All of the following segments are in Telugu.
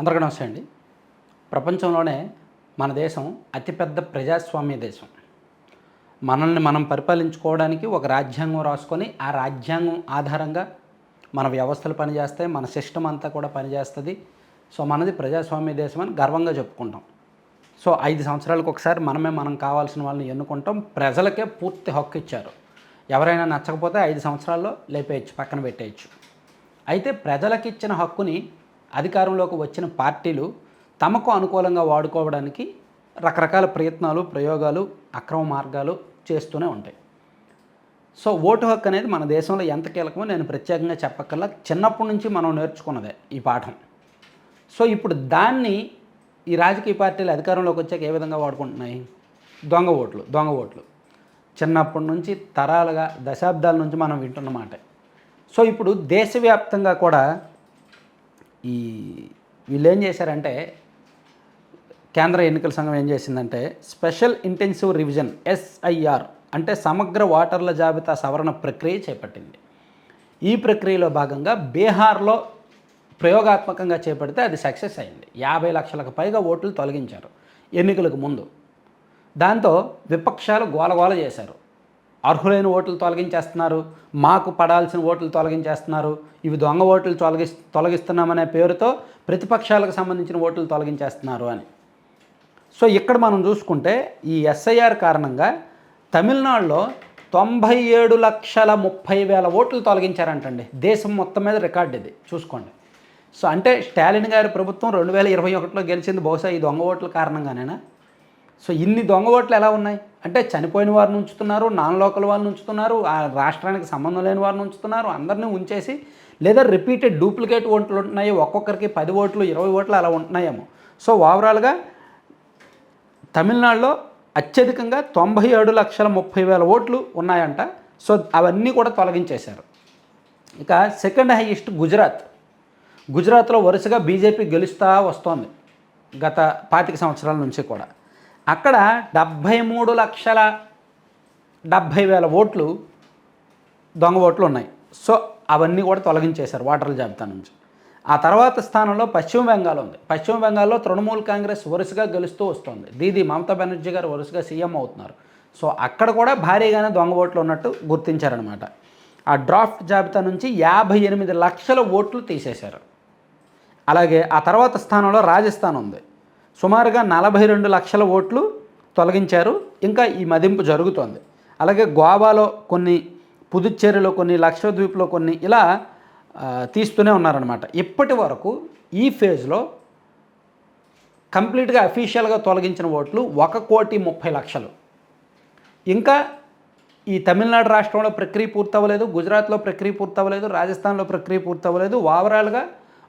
అందరికీ నమస్తే అండి. ప్రపంచంలోనే మన దేశం అతిపెద్ద ప్రజాస్వామ్య దేశం. మనల్ని మనం పరిపాలించుకోవడానికి ఒక రాజ్యాంగం రాసుకొని ఆ రాజ్యాంగం ఆధారంగా మన వ్యవస్థలు పనిచేస్తాయి మన సిస్టమ్ అంతా కూడా పనిచేస్తుంది. సో మనది ప్రజాస్వామ్య దేశం అని గర్వంగా చెప్పుకుంటాం. సో ఐదు సంవత్సరాలకు ఒకసారి మనమే మనం కావాల్సిన వాళ్ళని ఎన్నుకుంటాం. ప్రజలకే పూర్తి హక్కు ఇచ్చారు. ఎవరైనా నచ్చకపోతే ఐదు సంవత్సరాల్లో లేపేయచ్చు పక్కన పెట్టేయచ్చు. అయితే ప్రజలకు ఇచ్చిన హక్కుని అధికారంలోకి వచ్చిన పార్టీలు తమకు అనుకూలంగా వాడుకోవడానికి రకరకాల ప్రయత్నాలు ప్రయోగాలు అక్రమ మార్గాలు చేస్తూనే ఉంటాయి. సో ఓటు హక్కు అనేది మన దేశంలో ఎంత కీలకమో నేను ప్రత్యేకంగా చెప్పక్కర్లా చిన్నప్పటి నుంచి మనం నేర్చుకున్నదే ఈ పాఠం. సో ఇప్పుడు దాన్ని ఈ రాజకీయ పార్టీలు అధికారంలోకి వచ్చాక ఏ విధంగా వాడుకుంటున్నాయి? దొంగ ఓట్లు దొంగ ఓట్లు. చిన్నప్పటి నుంచి తరాలుగా దశాబ్దాల నుంచి మనం వింటున్నమాట సో ఇప్పుడు దేశవ్యాప్తంగా కూడా ఈ వీళ్ళు ఏం చేశారంటే కేంద్ర ఎన్నికల సంఘం ఏం చేసిందంటే స్పెషల్ ఇంటెన్సివ్ రివిజన్ ఎస్ఐఆర్ అంటే సమగ్ర ఓటర్ల జాబితా సవరణ ప్రక్రియ చేపట్టింది. ఈ ప్రక్రియలో భాగంగా బీహార్లో ప్రయోగాత్మకంగా చేపడితే అది సక్సెస్ అయింది. యాభై లక్షలకు పైగా ఓట్లు తొలగించారు ఎన్నికలకు ముందు. దాంతో విపక్షాలు గోలగోల చేశారు. అర్హులైన ఓట్లు తొలగించేస్తున్నారు మాకు పడాల్సిన ఓట్లు తొలగించేస్తున్నారు ఇవి దొంగ ఓట్లు తొలగి తొలగిస్తున్నామనే పేరుతో ప్రతిపక్షాలకు సంబంధించిన ఓట్లు తొలగించేస్తున్నారు అని. సో ఇక్కడ మనం చూసుకుంటే ఈ ఎస్ఐఆర్ కారణంగా తమిళనాడులో తొంభై ఏడు లక్షల ముప్పై వేల ఓట్లు తొలగించారంటండి. దేశం మొత్తం మీద రికార్డు ఇది. చూసుకోండి. సో అంటే స్టాలిన్ గారి ప్రభుత్వం రెండు వేల ఇరవై ఒకటిలో గెలిచింది బహుశా ఈ దొంగ ఓట్ల కారణంగానేనా? సో ఇన్ని దొంగ ఓట్లు ఎలా ఉన్నాయి? అంటే చనిపోయిన వారిని ఉంచుతున్నారు నాన్ లోకల్ వాళ్ళని ఉంచుతున్నారు ఆ రాష్ట్రానికి సంబంధం లేని వారిని ఉంచుతున్నారు అందరినీ ఉంచేసి లేదా రిపీటెడ్ డూప్లికేట్ ఓట్లు ఉంటున్నాయి ఒక్కొక్కరికి పది ఓట్లు ఇరవై ఓట్లు అలా ఉంటున్నాయేమో. సో ఓవరాల్గా తమిళనాడులో అత్యధికంగా తొంభై ఏడు లక్షల ముప్పై వేల ఓట్లు ఉన్నాయంట. సో అవన్నీ కూడా తొలగించేశారు. ఇక సెకండ్ హైయెస్ట్ గుజరాత్. గుజరాత్లో వరుసగా బీజేపీ గెలుస్తూ వస్తోంది గత పాతిక సంవత్సరాల నుంచి కూడా. అక్కడ డెబ్భై మూడు లక్షల డెబ్భై వేల ఓట్లు దొంగ ఓట్లు ఉన్నాయి. సో అవన్నీ కూడా తొలగించేశారు ఓటర్ల జాబితా నుంచి. ఆ తర్వాత స్థానంలో పశ్చిమ బెంగాల్ ఉంది. పశ్చిమ బెంగాల్లో తృణమూల్ కాంగ్రెస్ వరుసగా గెలుస్తూ వస్తుంది. దీది మమతా బెనర్జీ గారు వరుసగా సీఎం అవుతున్నారు. సో అక్కడ కూడా భారీగానే దొంగ ఓట్లు ఉన్నట్టు గుర్తించారనమాట ఆ డ్రాఫ్ట్ జాబితా నుంచి యాభై ఎనిమిది లక్షల ఓట్లు తీసేశారు. అలాగే ఆ తర్వాత స్థానంలో రాజస్థాన్ ఉంది. సుమారుగా నలభై రెండు లక్షల ఓట్లు తొలగించారు. ఇంకా ఈ మదింపు జరుగుతోంది. అలాగే గోవాలో కొన్ని పుదుచ్చేరిలో కొన్ని లక్షద్వీప్లో కొన్ని ఇలా తీస్తూనే ఉన్నారనమాట ఇప్పటి వరకు ఈ ఫేజ్లో కంప్లీట్గా అఫీషియల్గా తొలగించిన ఓట్లు ఒక కోటి ముప్పై లక్షలు. ఇంకా ఈ తమిళనాడు రాష్ట్రంలో ప్రక్రియ పూర్తవ్వలేదు గుజరాత్లో ప్రక్రియ పూర్తవ్వలేదు రాజస్థాన్లో ప్రక్రియ పూర్తవ్వలేదు ఓవరాల్గా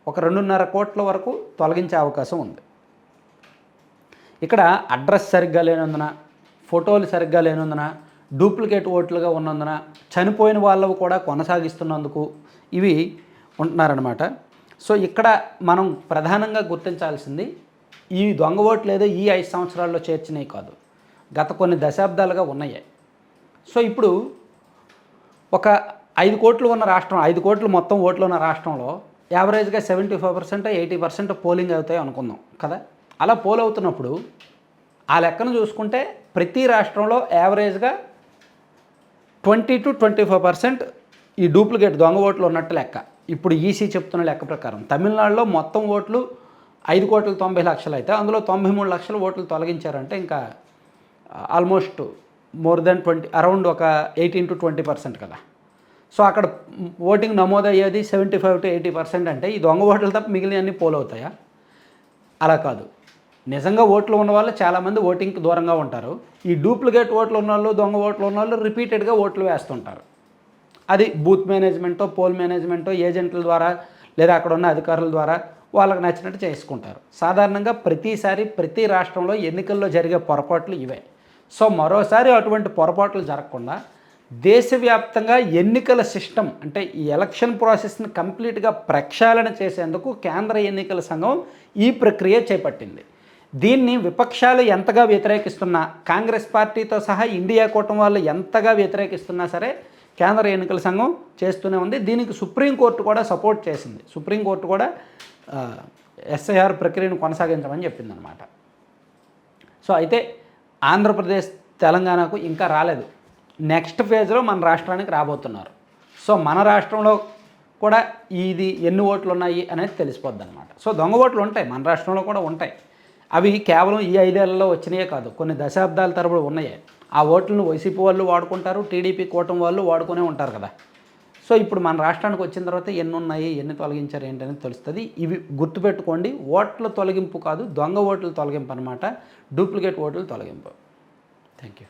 ఒక రెండున్నర కోట్ల వరకు తొలగించే అవకాశం ఉంది. ఇక్కడ అడ్రస్ సరిగ్గా లేనందున ఫోటోలు సరిగ్గా లేనందున డూప్లికేట్ ఓట్లుగా ఉన్నందున చనిపోయిన వాళ్ళవి కూడా కొనసాగిస్తున్నందుకు ఇవి ఉంటున్నారనమాట సో ఇక్కడ మనం ప్రధానంగా గుర్తించాల్సింది ఈ దొంగ ఓట్లు ఏదో ఈ ఐదు సంవత్సరాల్లో చేర్చినవి కాదు. గత కొన్ని దశాబ్దాలుగా ఉన్నాయి. సో ఇప్పుడు ఒక ఐదు కోట్లు ఉన్న రాష్ట్రం ఐదు కోట్లు మొత్తం ఓట్లు ఉన్న రాష్ట్రంలో యావరేజ్గా seventy five percent eighty percent polling అవుతాయి అనుకుందాం కదా? అలా పోల్ అవుతున్నప్పుడు ఆ లెక్కను చూసుకుంటే ప్రతి రాష్ట్రంలో యావరేజ్గా twenty two twenty five percent ఈ డూప్లికేట్ దొంగ ఓట్లు ఉన్నట్టు లెక్క. ఇప్పుడు ఈసీ చెప్తున్న లెక్క ప్రకారం తమిళనాడులో మొత్తం ఓట్లు ఐదు కోట్ల తొంభై లక్షలు అయితే అందులో తొంభై మూడు లక్షల ఓట్లు తొలగించారంటే ఇంకా almost more than twenty around ఒక ఎయిటీన్ టు ట్వంటీ పర్సెంట్ కదా. సో అక్కడ voting నమోదయ్యేది seventy five to eighty percent అంటే ఈ దొంగ ఓట్లు తప్ప మిగిలినవన్నీ పోల్ అవుతాయా? అలా కాదు. నిజంగా ఓట్లు ఉన్న వాళ్ళు చాలామంది ఓటింగ్కి దూరంగా ఉంటారు. ఈ డూప్లికేట్ ఓట్లు ఉన్న వాళ్ళు దొంగ ఓట్లు ఉన్న వాళ్ళు రిపీటెడ్గా ఓట్లు వేస్తుంటారు. అది బూత్ మేనేజ్మెంటో పోల్ మేనేజ్మెంటో ఏజెంట్ల ద్వారా లేదా అక్కడ ఉన్న అధికారుల ద్వారా వాళ్ళకి నచ్చినట్టు చేసుకుంటారు. సాధారణంగా ప్రతిసారి ప్రతి రాష్ట్రంలో ఎన్నికల్లో జరిగే పొరపాట్లు ఇవే. సో మరోసారి అటువంటి పొరపాట్లు జరగకుండా దేశవ్యాప్తంగా ఎన్నికల సిస్టమ్ అంటే ఈ ఎలక్షన్ ప్రాసెస్ని కంప్లీట్గా ప్రక్షాళన చేసేందుకు కేంద్ర ఎన్నికల సంఘం ఈ ప్రక్రియ చేపట్టింది. దీన్ని విపక్షాలు ఎంతగా వ్యతిరేకిస్తున్నా కాంగ్రెస్ పార్టీతో సహా ఇండియా కూటమి వాళ్ళు ఎంతగా వ్యతిరేకిస్తున్నా సరే కేంద్ర ఎన్నికల సంఘం చేస్తూనే ఉంది. దీనికి సుప్రీంకోర్టు కూడా సపోర్ట్ చేసింది. సుప్రీంకోర్టు కూడా ఎస్ఐఆర్ ప్రక్రియను కొనసాగించమని చెప్పిందనమాట సో అయితే ఆంధ్రప్రదేశ్ తెలంగాణకు ఇంకా రాలేదు. నెక్స్ట్ ఫేజ్లో మన రాష్ట్రానికి రాబోతున్నారు. సో మన రాష్ట్రంలో కూడా ఇది ఎన్ని ఓట్లు ఉన్నాయి అనేది తెలిసిపోద్ది అనమాట సో దొంగ ఓట్లు ఉంటాయి. మన రాష్ట్రంలో కూడా ఉంటాయి. అవి కేవలం ఈ ఐదేళ్ళలో వచ్చినాయే కాదు కొన్ని దశాబ్దాల తరబడి ఉన్నాయి. ఆ ఓట్లను వైసీపీ వాళ్ళు వాడుకుంటారు టీడీపీ కూటమి వాళ్ళు వాడుకునే ఉంటారు కదా. సో ఇప్పుడు మన రాష్ట్రానికి వచ్చిన తర్వాత ఎన్ని ఉన్నాయి ఎన్ని తొలగించారు ఏంటనేది తెలుస్తుంది. ఇవి గుర్తుపెట్టుకోండి ఓట్ల తొలగింపు కాదు దొంగ ఓట్ల తొలగింపు అనమాట డూప్లికేట్ ఓట్ల తొలగింపు. Thank you